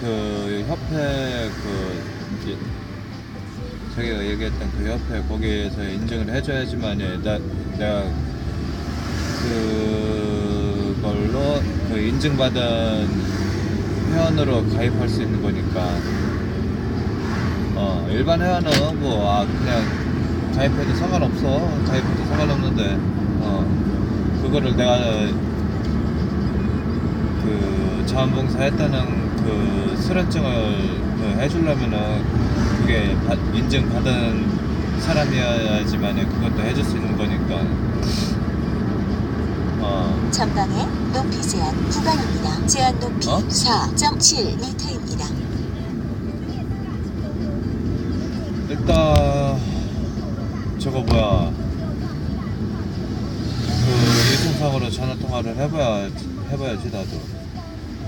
그 협회 그 이제 자기가 얘기했던 그 협회 거기에서 인증을 해줘야지만이 나 내가 그걸로 그 인증받은 회원으로 가입할 수 있는 거니까. 어 일반 회원은 뭐 아 그냥 가입해도 상관없어. 가입해도 상관없는데 어 그거를 내가 그 자원봉사 했다는 그 그 해주려면은 그게 받- 인증 받은 사람이어야지만 그것도 해줄 수 있는 거니까 어 전방에 높이 제한 구간입니다. 제한 높이 어? 4.7m입니다. 일단 저거 뭐야 그 일정상으로 전화 통화를 해봐야 해봐야지 나도